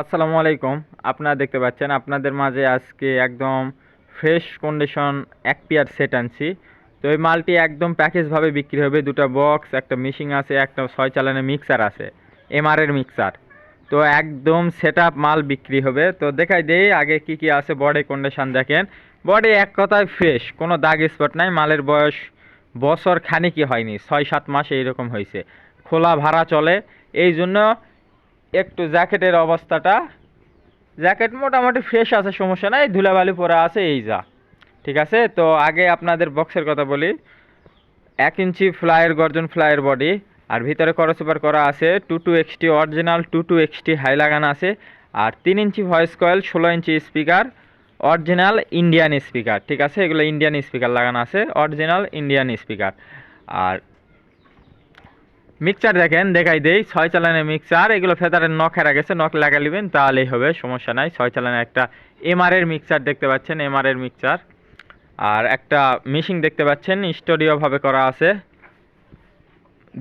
আসসালামু আলাইকুম। আপনারা দেখতে পাচ্ছেন, আপনাদের মাঝে আজকে একদম ফ্রেশ কন্ডিশন এক পেয়ার সেট আনছি। তো এই মালটি একদম প্যাকেজভাবে বিক্রি হবে। দুটো বক্স একটা মিশিং আছে, একটা ছয় চালানের মিক্সার আছে এমআরের মিক্সার তো একদম সেট মাল বিক্রি হবে। তো দেখাই দেই, আগে কি কি আছে বডি কন্ডিশন দেখেন। বডি এক কথায় ফ্রেশ কোনো দাগ স্পট নাই। মালের বয়স বছর খানিকই হয়নি, ছয় সাত মাস এইরকম হয়েছে। খোলা ভাড়া চলে। এই জন্য একটু জ্যাকেটের অবস্থাটা। জ্যাকেট মোটামুটি ফ্রেশ আছে, সমস্যা নাই, ধুলাবালি পরা আছে, এই যা। ঠিক আছে? তো আগে আপনাদের বক্সের কথা বলি। এক ইঞ্চি ফ্লাইয়ের গর্জন, ফ্লাইয়ের বডি আর ভিতরে করসুপার করা আছে two two XT original two two XT high লাগানো আছে, আর তিন ইঞ্চি ভয়েস কয়েল ষোলো ইঞ্চি স্পিকার অরিজিনাল ইন্ডিয়ান স্পিকার ঠিক আছে? এগুলো ইন্ডিয়ান স্পিকার লাগানো আছে অরিজিনাল ইন্ডিয়ান স্পিকার আর মিক্সার দেখেন, দেখাই দেই ছয় চালানের মিক্সার এগুলো ফেদারের নখ হেরা গেছে নখ লাগা নেবেন, তাহলেই হবে, সমস্যা নাই। ছয় চালানের একটা এমআরের মিক্সার দেখতে পাচ্ছেন এমআরের মিক্সার আর একটা মিশিং দেখতে পাচ্ছেন স্টুডিওভাবে করা আছে।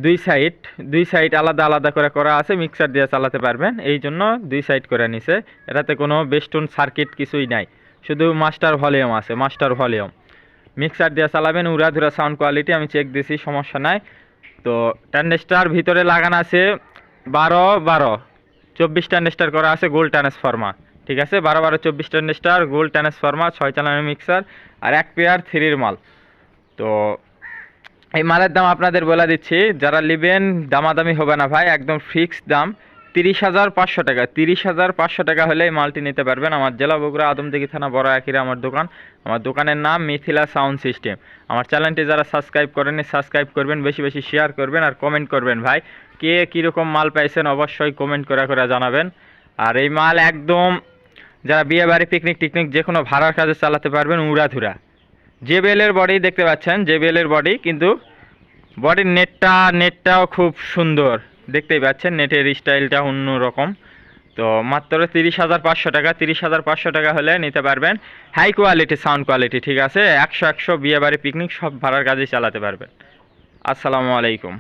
দুই সাইড দুই সাইড আলাদা আলাদা করে করা আছে মিক্সার দিয়ে চালাতে পারবেন। এই জন্য দুই সাইড করে নিছে। এটাতে কোনো বেস্টন সার্কিট কিছুই নাই। শুধু মাস্টার ভলিউম আছে মাস্টার ভলিউম মিক্সার দিয়ে চালাবেন, উড়াধুরা সাউন্ড কোয়ালিটি আমি চেক দিছি, সমস্যা নাই। তো ট্যান্ডেস্টার ভিতরে লাগানো আছে বারো বারো। চব্বিশ ট্যান্ডেস্টার করা আছে গোল ট্রান্সফর্মার। ঠিক আছে? বারো বারো, চব্বিশ ট্যান্ডেস্টার গোল ট্রান্সফর্মার, ছয় চালানো মিক্সার আর এক পেয়ার থ্রির মাল। তো এই মালের দাম আপনাদের বলে দিচ্ছি, যারা নেবেন, দামাদামি হবে না ভাই, একদম ফিক্সড দাম। তিরিশ হাজার পাঁচশো টাকা। তিরিশ হাজার পাঁচশো টাকা হলে মালটি নিতে পারবেন আমার জেলা বগুড়া আদমদিঘি থানা বড় একিরা আমার দোকান। আমার দোকানের নাম মিথিলা সাউন্ড সিস্টেম। আমার চ্যানেলটি যারা সাবস্ক্রাইব করেনি সাবস্ক্রাইব করবেন, বেশি বেশি শেয়ার করবেন আর কমেন্ট করবেন ভাই। কে কীরকম মাল পাইছেন অবশ্যই কমেন্ট করে করে জানাবেন। আর এই মাল একদম যারা বিয়ে বাড়ি পিকনিক টিকনিক যে কোনো ভাড়ার কাজে চালাতে পারবেন উড়াধুরা। জেবিএলের বডি দেখতে পাচ্ছেন জেবিএলের বডি কিন্তু বডির নেটটা নেটটাও খুব সুন্দর। দেখতেই পাচ্ছেন, নেটের স্টাইলটা অন্য রকম তো মাত্র তিরিশ হাজার পাঁচশো টাকা, তিরিশ হাজার পাঁচশো টাকা হলে নিতে পারবেন। হাই কোয়ালিটি সাউন্ড কোয়ালিটি ঠিক আছে? একশো একশো বিয়ে বাড়ি পিকনিক সব ভাড়ার কাজে চালাতে পারবেন। আসসালামু আলাইকুম।